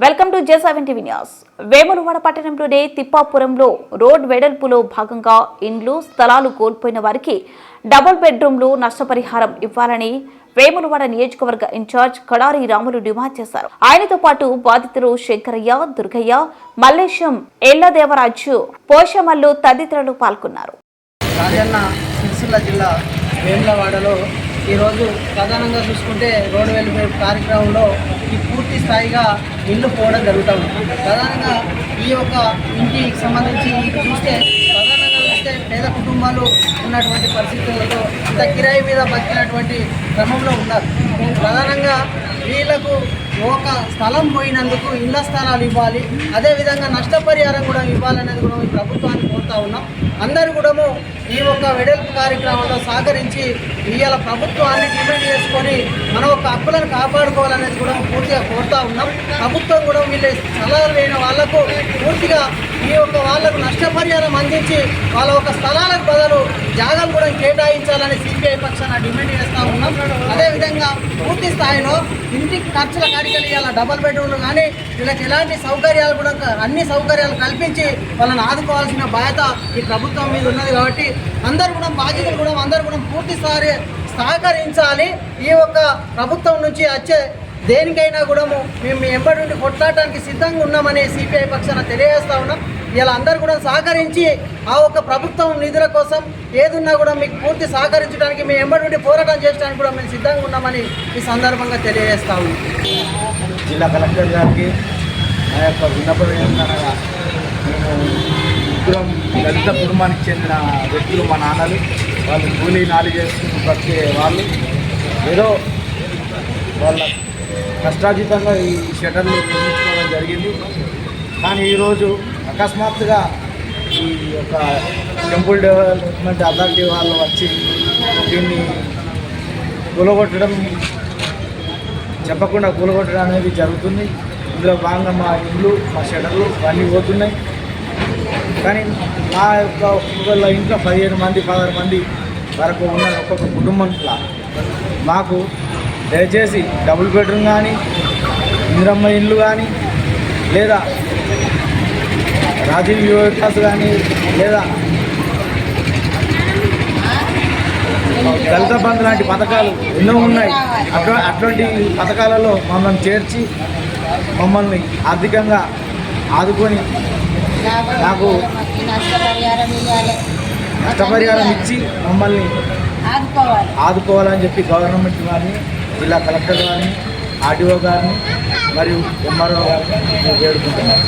Welcome to J seven TV news. Vemulawada పట్టణంలోని తిప్పాపురంలో road వెడల్పులో భాగంగా ఇండ్లు స్థలాలు కోల్పోయిన వారికి డబుల్ బెడ్రూమ్లు నష్టపరిహారం ఇవ్వాలని వేములవాడ నియోజకవర్గ ఇన్ఛార్జ్ కడారి రాములు డిమాండ్ చేశారు. ఆయనతో పాటు బాధితులు శంకరయ్య దుర్గయ్య మల్లేశం ఎల్లదేవరాజు పోషమల్లు తదితరులు పాల్గొన్నారు. జిల్లా వేములవాడలో ఈరోజు ప్రధానంగా చూసుకుంటే రోడ్డు వెలుగు కార్యక్రమంలో ఈ పూర్తి స్థాయిగా ఇల్లు పోవడం జరుగుతుంది. ప్రధానంగా ఈ యొక్క ఇంటికి సంబంధించి చూస్తే ప్రధానంగా చూస్తే పేద కుటుంబాలు ఉన్నటువంటి పరిస్థితులతో ఇంత కిరాయి మీద బతికినటువంటి క్రమంలో ఉన్నారు. ప్రధానంగా వీళ్ళకు ఒక స్థలం పోయినందుకు ఇళ్ళ స్థలాలు ఇవ్వాలి. అదేవిధంగా నష్టపరిహారం కూడా ఇవ్వాలనేది కూడా ఈ ప్రభుత్వాన్ని కోరుతా ఉన్నాం. అందరూ కూడా ఈ యొక్క వెడల్పు కార్యక్రమంలో సహకరించి ఇవాళ ప్రభుత్వాన్ని డిమాండ్ చేసుకొని మన ఒక హక్కులను కాపాడుకోవాలనేది కూడా పూర్తిగా కోరుతా ఉన్నాం. ప్రభుత్వం కూడా వీళ్ళ స్థలాలు లేని వాళ్ళకు పూర్తిగా ఈ యొక్క వాళ్ళకు నష్టపరిహారం అందించి వాళ్ళ ఒక స్థలాలకు బదులు జాగాలు కూడా కేటాయించాలని సిపిఐ పక్షాన డిమాండ్ చేస్తూ ఉన్నాం. అదేవిధంగా పూర్తి స్థాయిలో ఇంటికి ఖర్చుల కాడికలు ఇవాళ డబల్ బెడ్రూమ్లు కానీ వీళ్ళకి ఎలాంటి సౌకర్యాలు కూడా అన్ని సౌకర్యాలు కల్పించి వాళ్ళని ఆదుకోవాల్సిన బాధ్యత ఈ ప్రభుత్వం మీద ఉన్నది కాబట్టి అందరూ కూడా బాధ్యతలు కూడా అందరూ కూడా పూర్తి స్థాయి సహకరించాలి. ఈ యొక్క ప్రభుత్వం నుంచి వచ్చే దేనికైనా కూడా మేము మీ ఎంబడి నుండి కొట్లాడటానికి సిద్ధంగా ఉన్నామని సిపిఐ పక్షాన తెలియజేస్తా ఉన్నాం. ఇలా అందరూ కూడా సహకరించి ఆ ఒక్క ప్రభుత్వం నిధుల కోసం ఏదున్నా కూడా మీకు పూర్తి సహకరించడానికి మేము ఎంబడి నుండి పోరాటం చేయడానికి కూడా మేము సిద్ధంగా ఉన్నామని ఈ సందర్భంగా తెలియజేస్తాము జిల్లా కలెక్టర్ గారికి ఆ యొక్క విన్నపం ఏంటనగా మేము దళిత కుటుంబానికి చెందిన వ్యక్తులు మా నాన్నలు వాళ్ళు కూలీ నాలి చేసుకుని బతికే వాళ్ళు. ఏదో వాళ్ళ కష్టాతీతంగా ఈ షటర్లు నిర్మించుకోవడం జరిగింది. కానీ ఈరోజు అకస్మాత్తుగా ఈ యొక్క టెంపుల్ డెవలప్మెంట్ అథారిటీ వాళ్ళు వచ్చి దీన్ని కూలగొట్టడం చెప్పకుండా కూలగొట్టడం అనేది జరుగుతుంది. ఇందులో భాగంగా మా ఇల్లు మా షటర్లు అన్నీ పోతున్నాయి. కానీ నా యొక్క ఒక్కొక్కళ్ళ ఇంట్లో పదిహేను మంది పదహారు మంది వరకు ఉన్న ఒక్కొక్క కుటుంబంలో మాకు దయచేసి డబుల్ బెడ్రూమ్ కానీ ఇందిరమ్మ ఇల్లు కానీ లేదా రాజీవ్ యువకాస్ కానీ లేదా దళిత బంధు లాంటి పథకాలు ఎన్నో ఉన్నాయి. అట్లా అటువంటి పథకాలలో మమ్మల్ని చేర్చి మమ్మల్ని ఆర్థికంగా ఆదుకొని నాకు నష్టపరిహారం ఇచ్చి మమ్మల్ని ఆదుకోవాలని చెప్పి గవర్నమెంట్ గారిని జిల్లా కలెక్టర్ గారిని ఆర్డీఓ గారిని మరియు ఎంఆర్ఓ గారిని వేడుకుంటున్నాను.